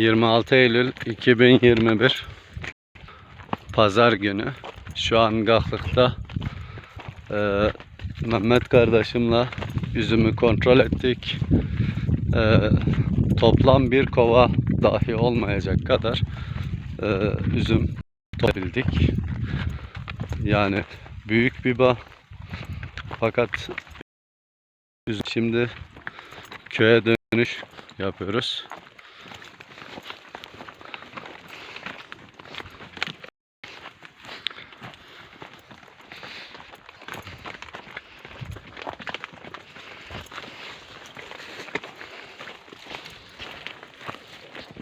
26 Eylül 2021 Pazar günü. Şu an Gahlık'ta eee, Mehmet kardeşimle üzümü kontrol ettik. Eee, toplam bir kova dahi olmayacak kadar eee, üzüm toplabildik. Yani büyük bir bağ. Fakat şimdi köye dönüş yapıyoruz.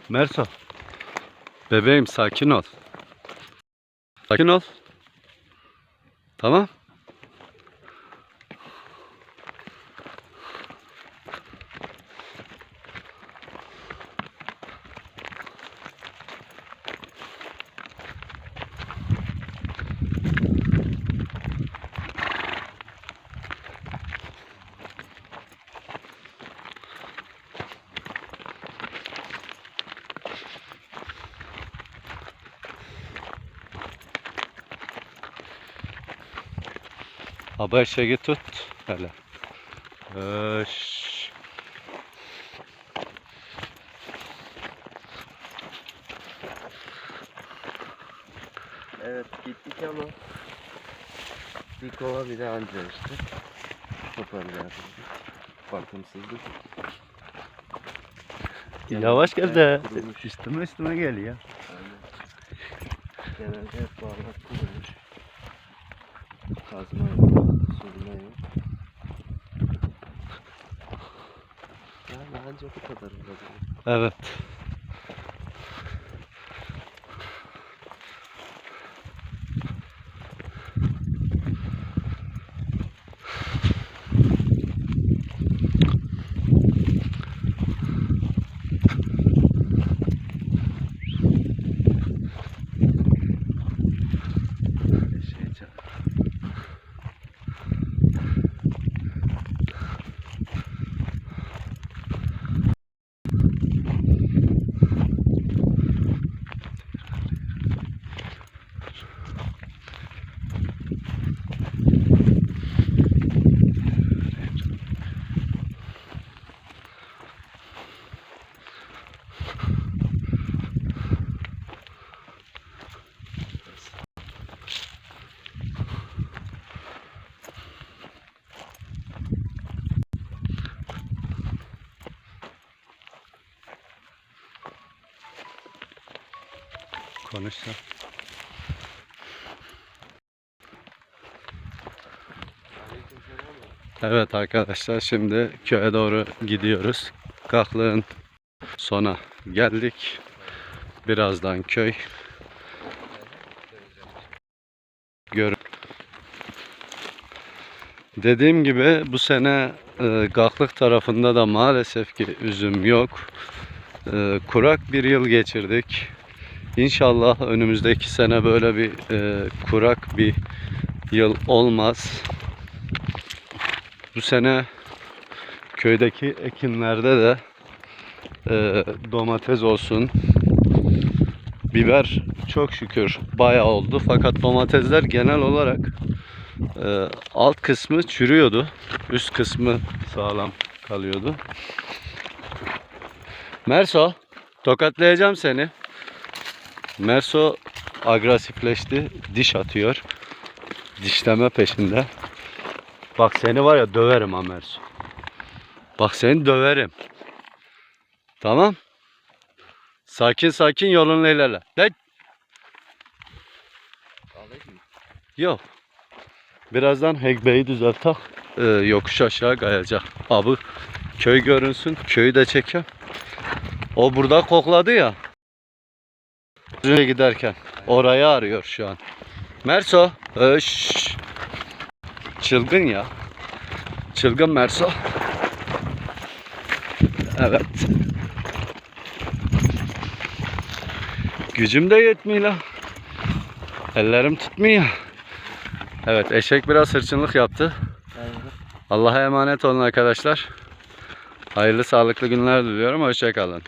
Merso. Bebeğim sakin ol. Sakin ol. Tamam. Abi eşeği tut. Hele. Öş. Evet gittik ama bir kova bir de anca işte. Toparlayalım. Bakımsızlık. Yavaş gel de. Kurumuş. Üstüme üstüme geliyor. Aynen. Genelde hep bağlar kurumuş. Kazma Sürme yok. Yani anca bu kadar olabilir. Evet. Konuş sen. Evet arkadaşlar şimdi köye doğru gidiyoruz. Kahlığın sona geldik. Birazdan köy. Gör. Dediğim gibi bu sene e, Gahlık tarafında da maalesef ki üzüm yok. E, kurak bir yıl geçirdik. İnşallah önümüzdeki sene böyle bir e, kurak bir yıl olmaz. Bu sene köydeki ekinlerde de e, domates olsun, biber çok şükür bayağı oldu. Fakat domatesler genel olarak e, alt kısmı çürüyordu, üst kısmı sağlam kalıyordu. Merso, tokatlayacağım seni. Merso agresifleşti. Diş atıyor. Dişleme peşinde. Bak seni var ya döverim ha Merso. Bak seni döverim. Tamam. Sakin sakin yolunla ilerle. De? Yok. Birazdan Hegbe'yi düzeltek. Ee, yokuş aşağı kayacak. Abi köy görünsün. Köyü de çeker. O burada kokladı ya. Düne giderken. Orayı arıyor şu an. Merso. Öş. Çılgın ya. Çılgın Merso. Evet. Gücüm de yetmiyor. la. Ellerim tutmuyor. Evet eşek biraz hırçınlık yaptı. Allah'a emanet olun arkadaşlar. Hayırlı sağlıklı günler diliyorum. Hoşçakalın.